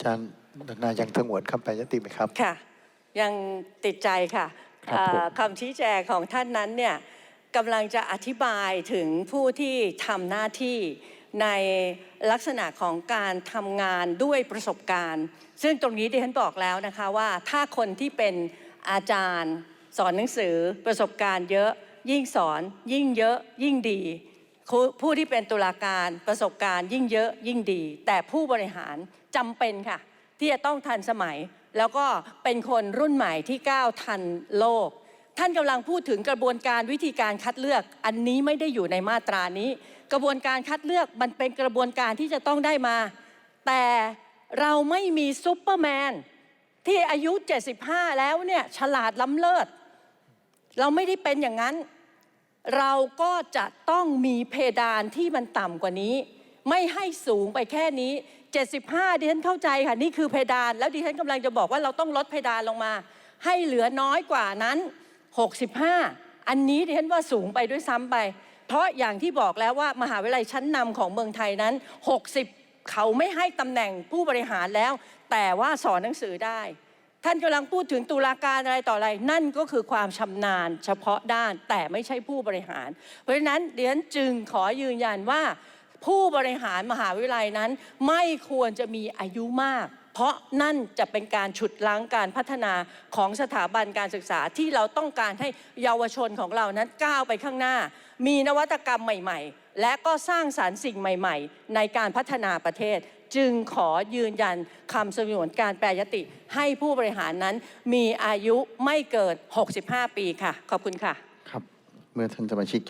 อาจารย์นายังสงวนคำแปรยติไหมครับ ค่ะ ยังติดใจค่ะครับผมเอ่อคำชี้แจงของท่านนั้นเนี่ยกำลังจะอธิบายถึงผู้ที่ทำหน้าที่ในลักษณะของการทำงานด้วยประสบการณ์ ซึ่งตรงนี้ดิฉันบอกแล้วนะคะว่าถ้าคนที่เป็นอาจารย์ สอนหนังสือประสบการณ์เยอะ ยิ่งสอนยิ่งเยอะยิ่งดีครู ผู้ที่เป็นตุลาการประสบการณ์ยิ่งเยอะยิ่งดี แต่ผู้บริหารจำเป็นค่ะ ที่จะต้องทันสมัย แล้วก็เป็นคนรุ่นใหม่ที่ก้าวทันโลก ท่านกำลังพูดถึงกระบวนการวิธีการคัดเลือก อันนี้ไม่ได้อยู่ในมาตรานี้ กระบวนการคัดเลือกมันเป็นกระบวนการที่จะต้องได้มา แต่เราไม่มีซูเปอร์แมนที่อายุ 75 แล้วเนี่ยฉลาดล้ำเลิศ เราไม่ได้เป็นอย่างนั้น เราก็จะต้องมีเพดานที่มันต่ำกว่านี้ ไม่ให้สูงไปแค่นี้ 75ดิฉันเข้าใจค่ะ นี่คือเพดาน แล้วดิฉันกำลังจะบอกว่าเราต้องลดเพดานลงมา ให้เหลือน้อยกว่านั้น 65 อันนี้ดิฉันว่าสูงไปด้วยซ้ำไป เพราะอย่างที่บอกแล้วว่ามหาวิทยาลัยชั้นนำของเมืองไทยนั้น 60 เขาไม่ให้ตำแหน่งผู้บริหารแล้ว แต่ว่าสอนหนังสือได้ ท่านกำลังพูดถึงตุลาการอะไรต่ออะไร นั่นก็คือความชำนาญเฉพาะด้านแต่ไม่ใช่ผู้บริหาร เพราะฉะนั้นเดียนจึงขอยืนยันว่า ผู้บริหารมหาวิทยาลัยนั้น ไม่ควรจะมีอายุมาก เพราะนั่นจะเป็นการฉุดล้างการพัฒนาของสถาบันการศึกษาที่เราต้องการให้เยาวชนของเรานั้นก้าวไปข้างหน้า มีนวัตกรรมใหม่ ๆ และก็สร้างสารรค์สิ่งใหม่ ๆ ในการพัฒนาประเทศ จึงขอยืนยันคำสนวนการแปรยติ ให้ผู้บริหารนั้นมีอายุไม่เกิน 65 ปีค่ะ ขอบคุณค่ะ ครับ เมื่อท่านสมาชิกยัง